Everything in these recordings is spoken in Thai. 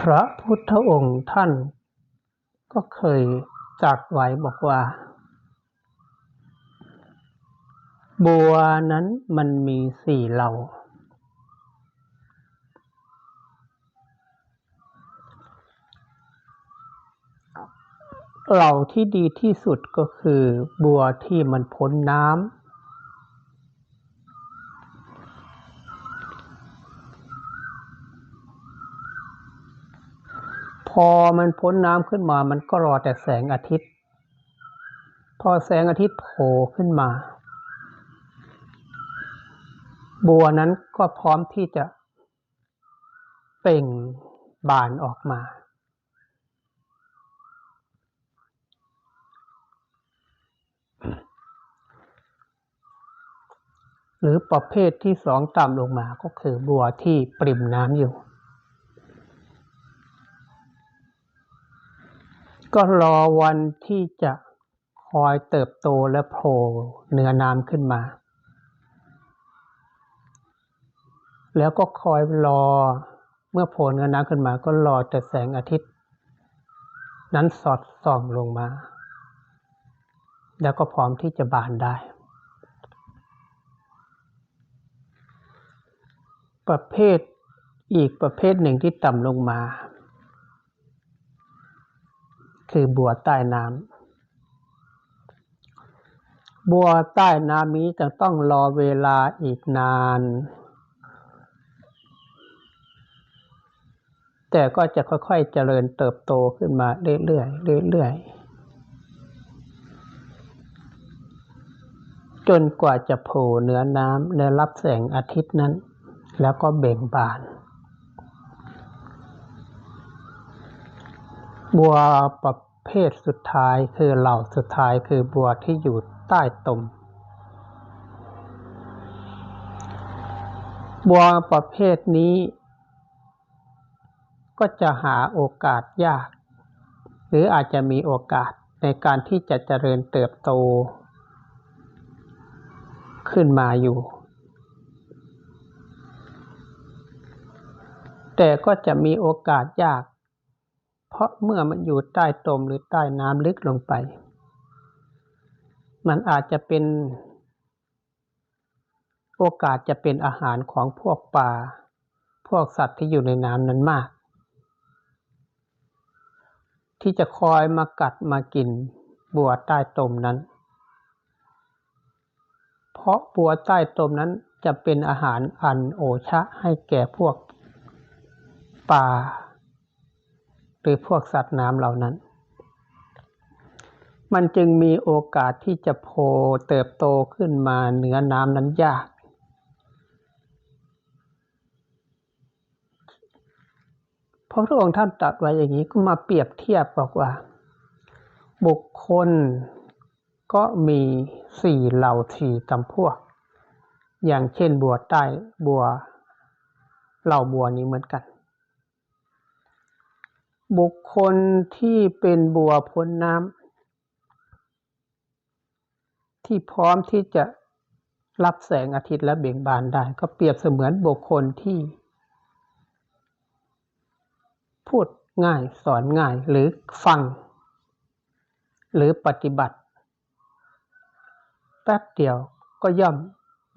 พระพุทธองค์ท่านก็เคยตรัสไว้บอกว่า บัวนั้นมันมีสี่เหล่า เหล่าที่ดีที่สุดก็คือบัวที่มันพ้นน้ำ พอมันพ้นน้ำขึ้นมา มันก็รอแต่แสงอาทิตย์ พอแสงอาทิตย์โผล่ขึ้นมา บัวนั้นก็พร้อมที่จะเป่งบานออกมา หรือประเภทที่สองต่ำลงมาก็คือบัวที่ปริ่มน้ำอยู่ ก็รอวันที่จะคอยเติบโตและโผล่เนื้อน้ำขึ้นมา แล้วก็คอยรอเมื่อโผล่เนื้อน้ำขึ้นมา ก็รอแต่แสงอาทิตย์ นั้นสอดส่องลงมา แล้วก็พร้อมที่จะบานได้ ประเภทอีกประเภทหนึ่งที่ต่ำลงมา คือบัวใต้น้ำบัวใต้น้ำนี้จะต้องรอเวลาอีกนาน แต่ก็จะค่อยๆเจริญเติบโตขึ้นมาเรื่อยๆเรื่อยๆจนกว่าจะโผล่เหนือน้ำและรับแสงอาทิตย์นั้น แล้วก็เบ่งบานบัวประ เภทสุดท้ายคือเหล่าสุดท้ายคือบัวที่อยู่ใต้ตม บัวประเภทนี้ ก็จะหาโอกาสยาก หรืออาจจะมีโอกาสในการที่จะเจริญเติบโต ขึ้นมาอยู่ แต่ก็จะมีโอกาสยาก เพราะเมื่อมันอยู่ใต้ตมหรือใต้น้ำลึกลงไป มันอาจจะเป็น โอกาสจะเป็นอาหารของพวกปลาพวกสัตว์ที่อยู่ในน้ำนั้นมาก ที่จะคอยมากัดมากินบัวใต้ตมนั้น เพราะบัวใต้ตมนั้นจะเป็นอาหารอันโอชะให้แก่พวกปลา หรือพวกสัตว์น้ำเหล่านั้น มันจึงมีโอกาสที่จะโผล่เติบโตขึ้นมาเหนือน้ำนั้นยาก เพราะพระองค์ท่านตรัสไว้อย่างนี้ก็มาเปรียบเทียบบอกว่า บุคคลก็มีสี่เหล่าสี่ตำพวก อย่างเช่นบัวใต้บัวเหล่าบัวนี้เหมือนกัน บุคคลที่เป็นบัวพ้นน้ำที่พร้อมที่จะรับแสงอาทิตย์และเบ่งบานได้ ก็เปรียบเสมือนบุคคลที่ พูดง่ายสอนง่ายหรือฟัง หรือปฏิบัติแป๊บเดียวก็ย่อม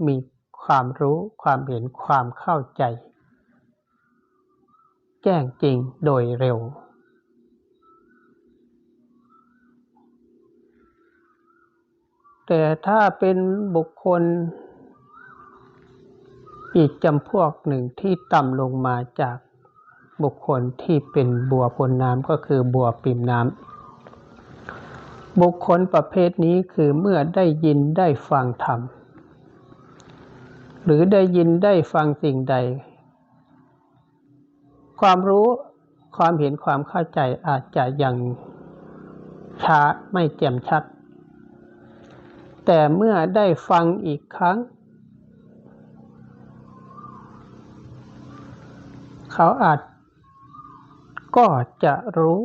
มีความรู้ความเห็นความเข้าใจ แจ้งจริงโดยเร็ว แต่ถ้าเป็นบุคคล อีกจำพวกหนึ่งที่ต่ำลงมาจากบุคคลที่เป็นบัวพลน้ำก็คือบัวปิ่มน้ำบุคคลประเภทนี้คือเมื่อได้ยินได้ฟังธรรม หรือได้ยินได้ฟังสิ่งใด ความรู้ความเห็นความเข้าใจอาจจะยังช้าไม่แจ่มชัด แต่เมื่อได้ฟังอีกครั้ง เขาอาจก็จะรู้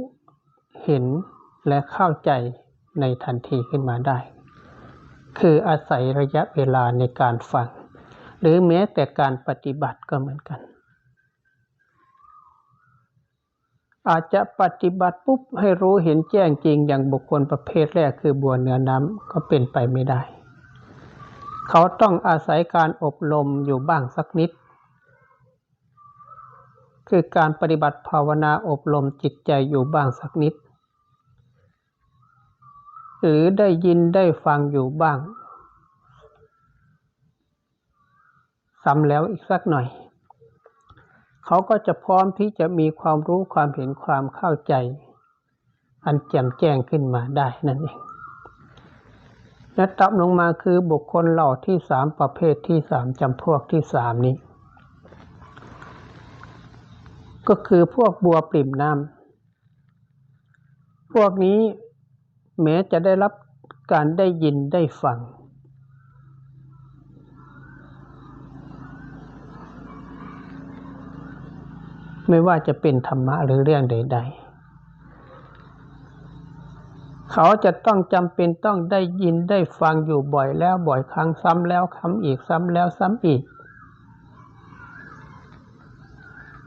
เห็นและเข้าใจในทันทีขึ้นมาได้ คืออาศัยระยะเวลาในการฟัง หรือแม้แต่การปฏิบัติก็เหมือนกัน อาจจะปฏิบัติปุ๊บให้รู้เห็นแจ้งจริงอย่างบุคคลประเภทแรกคือบัวเนือน้ำก็เป็นไปไม่ได้ เขาต้องอาศัยการอบรมอยู่บ้างสักนิด คือการปฏิบัติภาวนาอบรมจิตใจอยู่บ้างสักนิด หรือได้ยินได้ฟังอยู่บ้างซ้ำแล้วอีกสักหน่อย เขาก็จะพร้อมที่จะมีความรู้ความเห็นความเข้าใจ อันแจ่มแจ้งขึ้นมาได้นั่นเองและตับลงมาคือบุคคลเหล่าที่สามประเภทที่สามจำพวกที่สามนี้ ก็คือพวกบัวปริ่มน้ำพวกนี้แม้จะได้รับการได้ยินได้ฟัง ไม่ว่าจะเป็นธรรมะหรือเรื่องใด ๆ เขาจะต้องจำเป็นต้องได้ยินได้ฟังอยู่บ่อยแล้วบ่อยครั้งซ้ำแล้วคำอีกซ้ำแล้วซ้ำอีก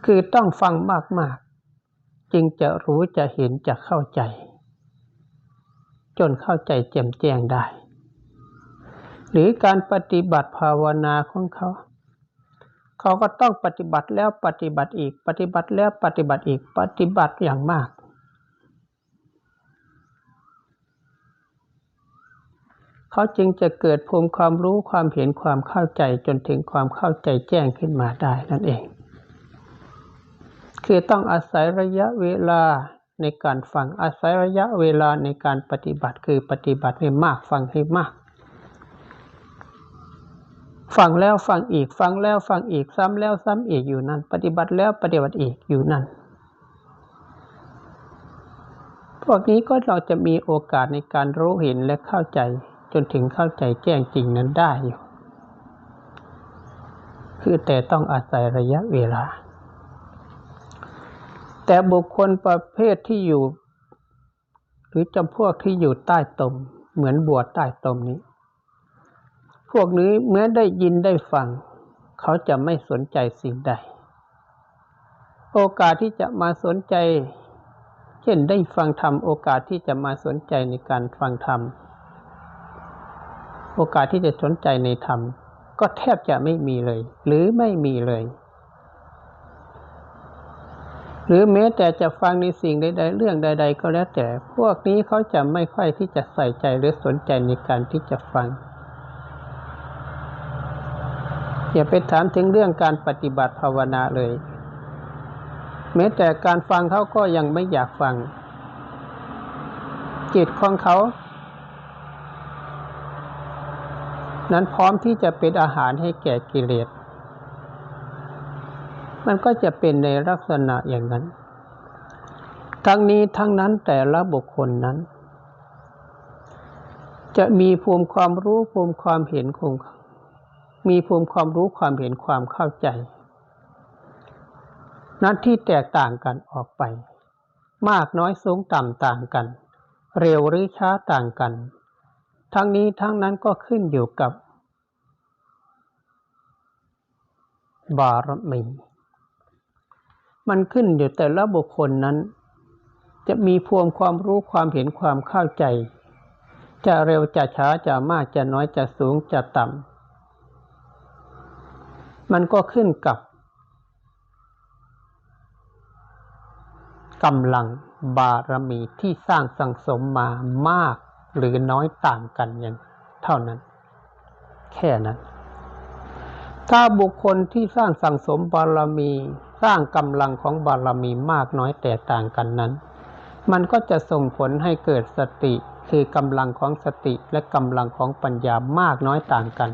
คือต้องฟังมากๆ จึงจะรู้จะเห็นจะเข้าใจ จนเข้าใจแจ่มแจ้งได้ หรือการปฏิบัติภาวนาของเขา เขาก็ต้องปฏิบัติแล้วปฏิบัติอีก ปฏิบัติแล้วปฏิบัติอีก ปฏิบัติอย่างมาก เขาจึงจะเกิดภูมิความรู้ความเห็นความเข้าใจจนถึงความเข้าใจแจ้งขึ้นมาได้นั่นเอง คือต้องอาศัยระยะเวลาในการฟังอาศัยระยะเวลาในการปฏิบัติคือปฏิบัติให้มากฟังให้มาก ฟังแล้วฟังอีก ฟังแล้วฟังอีกซ้ำแล้วซ้ำอีกอยู่นั่น ปฏิบัติแล้วปฏิบัติอีกอยู่นั่น พวกนี้ก็เราจะมีโอกาสในการรู้เห็นและเข้าใจ จนถึงเข้าใจแจ้งจริงนั้นได้อยู่ คือแต่ต้องอาศัยระยะเวลา แต่บุคคลประเภทที่อยู่ หรือจำพวกที่อยู่ใต้ตม เหมือนบัวใต้ตมนี้ พวกนี้เมื่อได้ยินได้ฟัง เขาจะไม่สนใจสิ่งใด โอกาสที่จะมาสนใจ เช่นได้ฟังธรรมโอกาสที่จะมาสนใจในการฟังธรรมโอกาสที่จะสนใจในธรรม ก็แทบจะไม่มีเลย หรือไม่มีเลย หรือแม้แต่จะฟังในสิ่งใดๆเรื่องใด ๆ ก็แล้วแต่ พวกนี้เขาจะไม่ค่อยที่จะใส่ใจหรือสนใจในการที่จะฟัง อย่าไปถามถึงเรื่องการปฏิบัติภาวนาเลย แม้แต่การฟังเขาก็ยังไม่อยากฟัง จิตของเขา นั้นพร้อมที่จะเป็นอาหารให้แก่กิเลสมันก็จะเป็นในลักษณะอย่างนั้น ทั้งนี้ทั้งนั้นแต่ละบุคคลนั้น จะมีภูมิความรู้ภูมิความเห็นคง มีภูมิความรู้ความเห็นความเข้าใจ นั้นที่แตกต่างกันออกไป มากน้อยสูงต่ำต่างกัน เร็วหรือช้าต่างกัน ทั้งนี้ทั้งนั้นก็ขึ้นอยู่กับ บารมี มันขึ้นอยู่แต่ละบุคคลนั้น จะมีภูมิความรู้ความเห็นความเข้าใจ จะเร็วจะช้าจะมากจะน้อยจะสูงจะต่ำ มันก็ขึ้นกับกำลังบารมีที่สร้างสังสมมามากหรือน้อยต่างกันอย่างเท่านั้น แค่นั้น ถ้าบุคคลที่สร้างสังสมบารมี สร้างกำลังของบารมีมากน้อยแตกต่างกันนั้น มันก็จะส่งผลให้เกิดสติคือกำลังของสติและกำลังของปัญญามากน้อยต่างกัน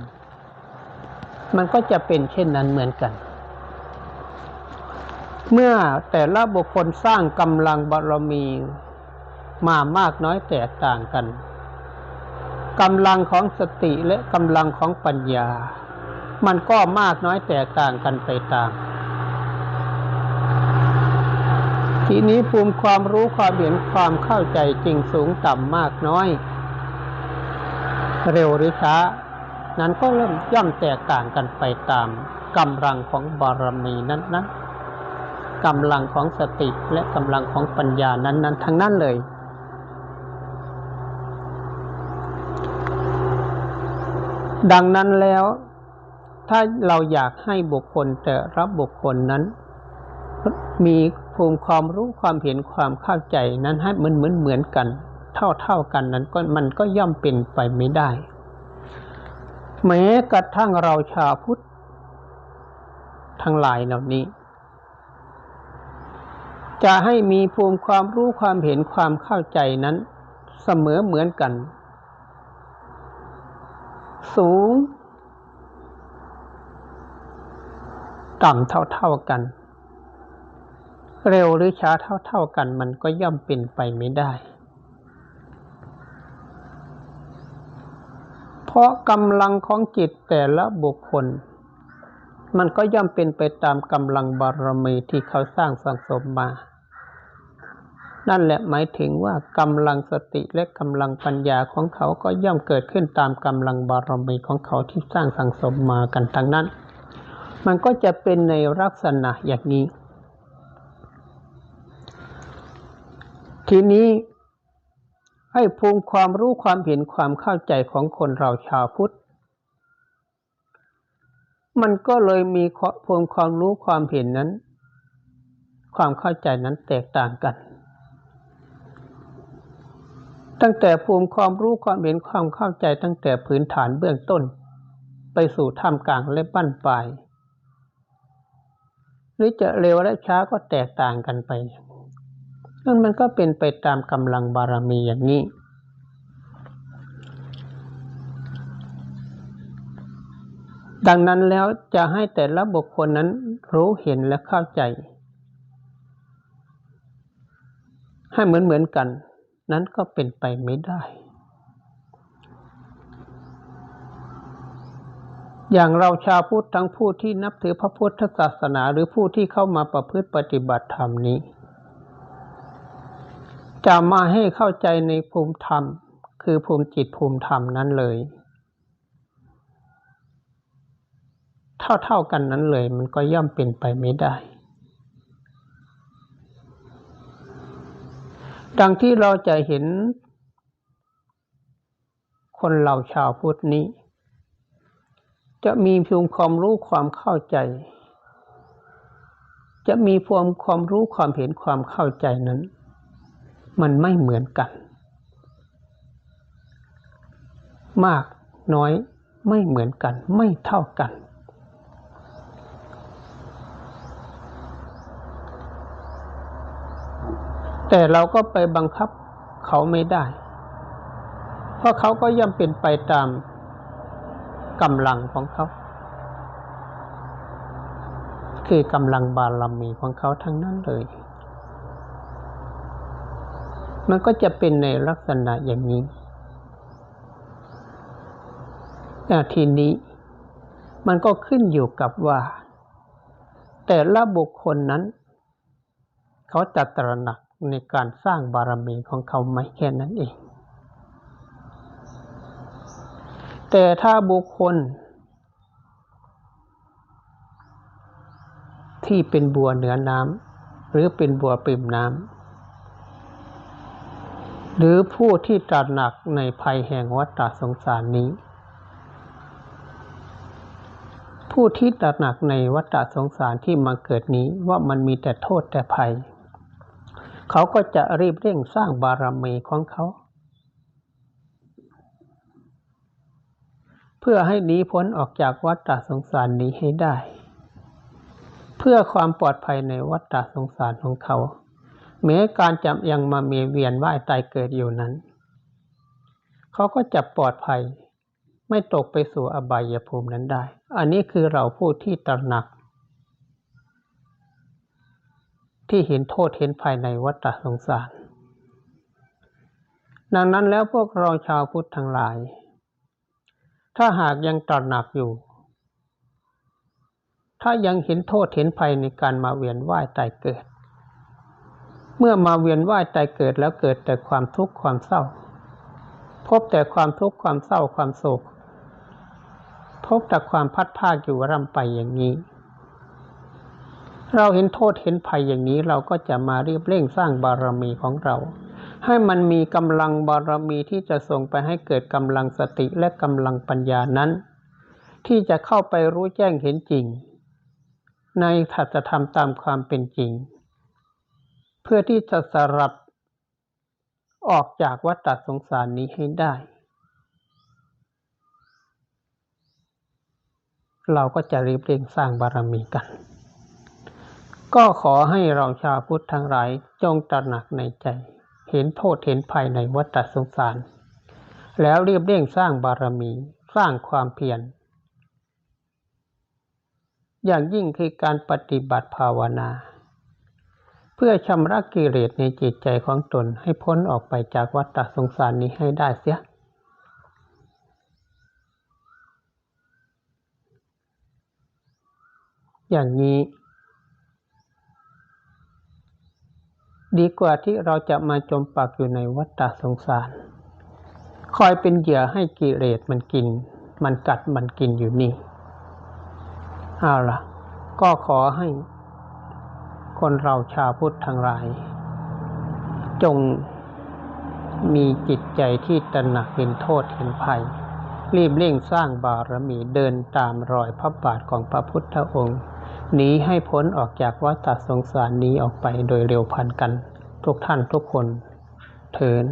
มันก็จะเป็นเช่นนั้นเหมือนกัน เมื่อแต่ละบุคคลสร้างกำลังบารมีมามากน้อยแตกต่างกันกำลังของสติและกำลังของปัญญา มันก็มากน้อยแตกต่างกันไปตาม ทีนี้ภูมิความรู้ความเห็นความเข้าใจจริงสูงต่ำมากน้อย เร็วหรือช้า นั้นก็เริ่มย่อมแตกต่างกันไปตามกำลังของบารมีนั้นๆกำลังของสติและกำลังของปัญญานั้นๆทั้งนั้นเลย ดังนั้นแล้ว ถ้าเราอยากให้บุคคลแต่รับบุคคลนั้น มีภูมิความรู้ความเห็นความเข้าใจนั้นให้เหมือนเหมือนเหมือนกัน เท่าเท่ากันนั้นก็มันก็ย่อมเป็นไปไม่ได้ แม้กระทั่งเราชาวพุทธทั้งหลายเหล่านี้ จะให้มีภูมิความรู้ความเห็นความเข้าใจนั้น เสมอเหมือนกัน สูง ต่ำเท่าๆกัน เร็วหรือช้าเท่าๆกันมันก็ย่อมเป็นไปไม่ได้ เพราะกำลังของจิตแต่ละบุคคล มันก็ย่อมเป็นไปตามกำลังบารมีที่เขาสร้างสังสมมา นั่นแหละหมายถึงว่ากำลังสติและกำลังปัญญาของเขาก็ย่อมเกิดขึ้นตามกำลังบารมีของเขาที่สร้างสังสมมากันทั้งนั้น มันก็จะเป็นในลักษณะอย่างนี้ ทีนี้ ให้ภูมิความรู้ความเห็นความเข้าใจของคนเราชาวพุทธ มันก็เลยมีภูมิความรู้ความเห็นนั้น ความเข้าใจนั้นแตกต่างกัน ตั้งแต่ภูมิความรู้ความเห็นความเข้าใจตั้งแต่พื้นฐานเบื้องต้น ไปสู่ท่ามกลางและบั้นปลายหรือจะเร็วและช้าก็แตกต่างกันไป นั่นมันก็เป็นไปตามกำลังบารมีอย่างนี้ ดังนั้นแล้วจะให้แต่ละบุคคลนั้นรู้เห็นและเข้าใจ ให้เหมือนเหมือนกัน นั้นก็เป็นไปไม่ได้อย่างเราชาวพุทธทั้งผู้ที่นับถือพระพุทธศาสนาหรือผู้ที่เข้ามาประพฤติปฏิบัติธรรมนี้ จะมาให้เข้าใจในภูมิธรรม คือภูมิจิตภูมิธรรมนั้นเลย เท่าๆกันนั้นเลย มันก็ย่อมเป็นไปไม่ได้ ดังที่เราจะเห็น คนเหล่าชาวพุทธนี้ จะมีภูมิความรู้ความเข้าใจ จะมีภูมิความรู้ความเห็นความเข้าใจนั้น มันไม่เหมือนกัน มากน้อยไม่เหมือนกัน ไม่เท่ากัน แต่เราก็ไปบังคับเขาไม่ได้ เพราะเขาก็ย่อมเป็นไปตามกำลังของเขา คือกำลังบารมีของเขาทั้งนั้นเลย มันก็จะเป็นในลักษณะอย่างนี้แต่ทีนี้มันก็ขึ้นอยู่กับว่า แต่ละบุคคลนั้น เขาจะตระหนักในการสร้างบารมีของเขาไหมแค่นั้นเอง แต่ถ้าบุคคล ที่เป็นบัวเหนือน้ำหรือเป็นบัวปิ่มน้ำ หรือผู้ที่ตระหนักในภัยแห่งวัฏสงสารนี้ ผู้ที่ตระหนักในวัฏสงสารที่มาเกิดนี้ว่ามันมีแต่โทษแต่ภัย เขาก็จะรีบเร่งสร้างบารมีของเขา เพื่อให้หนีพ้นออกจากวัฏสงสารนี้ให้ได้ เพื่อความปลอดภัยในวัฏสงสารของเขา แม้การจำยังมามีเวียนว่ายตายเกิดอยู่นั้น เขาก็จะปลอดภัย ไม่ตกไปสู่อบายภูมินั้นได้ อันนี้คือเราผู้ที่ตระหนัก ที่เห็นโทษเห็นภายในวัฏสงสาร ดังนั้นแล้วพวกเราชาวพุทธทั้งหลาย ถ้าหากยังตระหนักอยู่ ถ้ายังเห็นโทษเห็นภัยในการมาเวียนว่ายตายเกิด เมื่อมาเวียนว่ายตายเกิดแล้วเกิดแต่ความทุกข์ความเศร้า พบแต่ความทุกข์ความเศร้าความโศก พบแต่ความพัดภาคอยู่ร่ำไปอย่างนี้ เราเห็นโทษเห็นภัยอย่างนี้เราก็จะมาเรียบเร่งสร้างบารมีของเรา ให้มันมีกำลังบารมีที่จะส่งไปให้เกิดกำลังสติและกำลังปัญญานั้น ที่จะเข้าไปรู้แจ้งเห็นจริง ในถัจธรรมตามความเป็นจริง พื่อที่จะสลัดออกจากวัฏสงสารนี้ให้ได้ เราก็จะรีบเร่งสร้างบารมีกัน ก็ขอให้เราชาวพุทธทั้งหลายจงตระหนักในใจ เห็นโทษเห็นภัยในวัฏสงสาร แล้วรีบเร่งสร้างบารมีสร้างความเพียรอย่างยิ่งคือการปฏิบัติภาวนา เพื่อชำระกิเลสในจิตใจของตนให้พ้นออกไปจากวัฏสงสารนี้ให้ได้เสีย อย่างนี้ ดีกว่าที่เราจะมาจมปักอยู่ในวัฏสงสาร คอยเป็นเหยื่อให้กิเลสมันกิน มันกัดมันกินอยู่นี่ เอาล่ะ ก็ขอให้ คนเราชาวพุทธทั้งหลาย จงมีจิตใจที่ตระหนักเห็นโทษเห็นภัย รีบเร่งสร้างบารมีเดินตามรอยพระบาทของพระพุทธองค์หนีให้พ้นออกจากวัฏสงสารนี้ออกไปโดยเร็วพันกัน ทุกท่านทุกคนเถิน